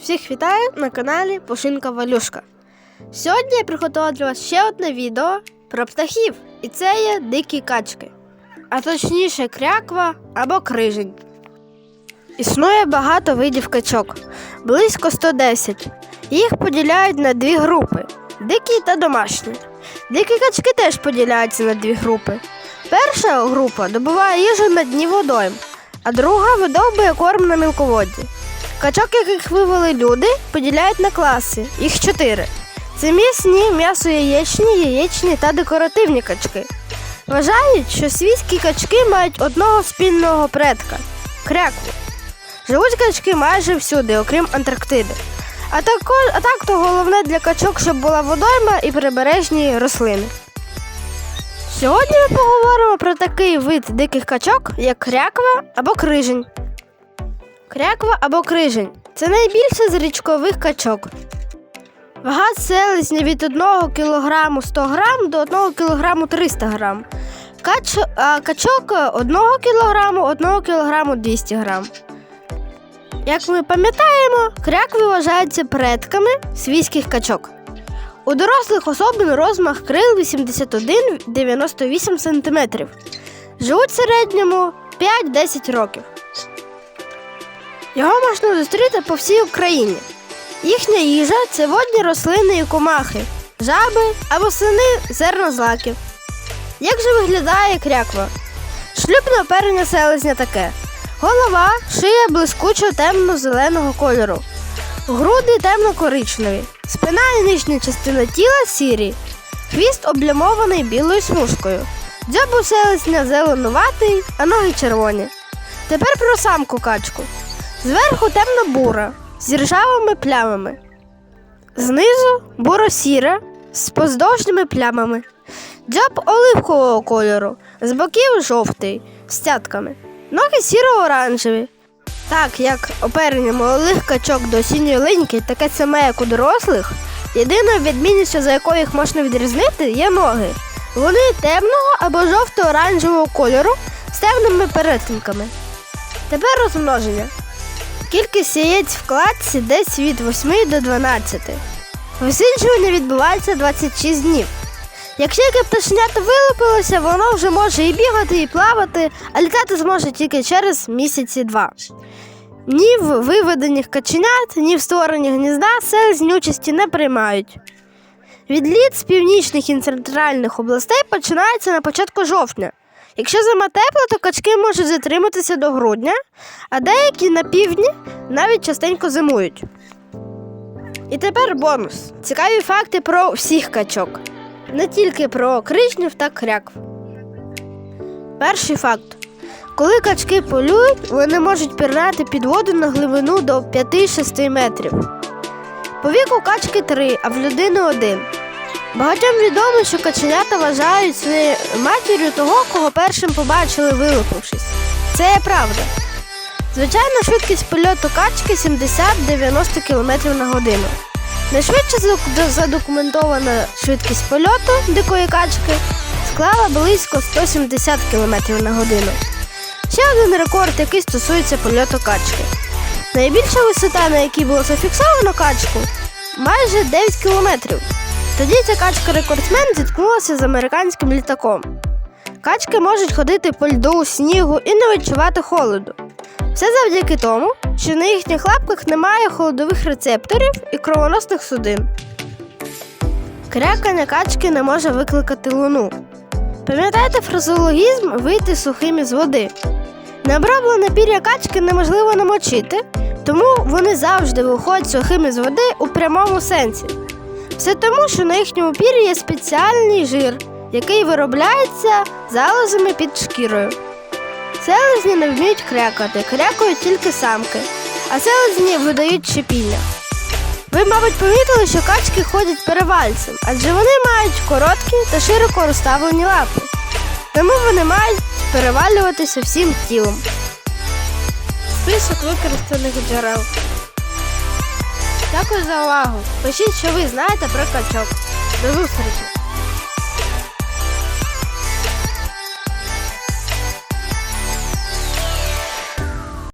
Всіх вітаю на каналі Пушинка Валюшка. Сьогодні я приготувала для вас ще одне відео про птахів, і це є дикі качки, а точніше кряква або крижень. Існує багато видів качок, близько 110. Їх поділяють на дві групи дикі та домашні. Дикі качки теж поділяються на дві групи. Перша група добуває їжу на дні водойм, а друга видовбує корм на мілководді. Качок, яких вивели люди, поділяють на класи. Їх чотири. Це м'ясні, м'ясо яєчні, та декоративні качки. Вважають, що свійські качки мають одного спільного предка крякву. Живуть качки майже всюди, окрім Антарктиди. А, також, а так то головне для качок, щоб була водойма і прибережні рослини. Сьогодні ми поговоримо про такий вид диких качок, як кряква або крижень. Кряква або крижень це найбільше з річкових качок. Вага селезня від 1 кг 100 г до 1 кг 300 г. Кач, а качок 1 кг 1 кг 200 г. Як ми пам'ятаємо, крякви вважаються предками свійських качок. У дорослих особин розмах крил 81-98 см. Живуть в середньому 5-10 років. Його можна зустріти по всій Україні. Їхня їжа це водні рослини і комахи, жаби або сини зернозлаків. Як же виглядає кряква? Шлюбне оперення селезня таке: голова, шия блискучо темно-зеленого кольору, груди темно-коричневі, спина і нижня частина тіла сірі, хвіст облямований білою смужкою, дзьоб у селезня зеленуватий, а ноги червоні. Тепер про самку качку. Зверху темно-бура з ржавими плямами. Знизу буро-сіра з поздовжними плямами. Дзьоб оливкового кольору, з боків жовтий, з цятками. Ноги сіро-оранжеві. Так як оперення молодих качок до осінньої линьки таке саме, як у дорослих, єдиною відмінністю, за якою їх можна відрізнити, є ноги. Вони темного або жовто-оранжевого кольору з темними перетинками. Тепер розмноження. Кількість яєць в кладці десь від 8 до 12. Висиджування відбувається 26 днів. Як тільки пташенята вилупилося, воно вже може і бігати, і плавати, а літати зможе тільки через місяці два. Ні в виведених каченят, ні в створенні гнізда селезні участі не приймають. Відліт з північних і центральних областей починається на початку жовтня. Якщо зима тепла, то качки можуть затриматися до грудня, а деякі на півдні навіть частенько зимують. І тепер бонус. Цікаві факти про всіх качок. Не тільки про крижнів та крякв. Перший факт. Коли качки полюють, вони можуть пірнати під воду на глибину до 5-6 метрів. По віку качки 3, а в людини 1. Багатьом відомо, що каченята вважають своєю матір'ю того, кого першим побачили, вилупившись. Це є правда. Звичайна швидкість польоту качки 70-90 км на годину. Найшвидше задокументована швидкість польоту дикої качки склала близько 170 км на годину. Ще один рекорд, який стосується польоту качки. Найбільша висота, на якій було зафіксовано качку, майже 9 кілометрів. Тоді ця качка-рекордсмен зіткнулася з американським літаком. Качки можуть ходити по льду, снігу і не відчувати холоду. Все завдяки тому, що на їхніх лапках немає холодових рецепторів і кровоносних судин. Крякання качки не може викликати луну. Пам'ятаєте фразеологізм вийти сухим із води? Необроблене пір'я качки неможливо намочити, тому вони завжди виходять сухим із води у прямому сенсі. Все тому, що на їхньому пір'ї є спеціальний жир, який виробляється залозами під шкірою. Селезні не вміють крякати, крякають тільки самки, а селезні видають шипіння. Ви, мабуть, помітили, що качки ходять перевальцем, адже вони мають короткі та широко розставлені лапи. Тому вони мають перевалюватися всім тілом. Список використаних джерел. Дякую за увагу. Пишіть, що ви знаєте про качок. До зустрічі!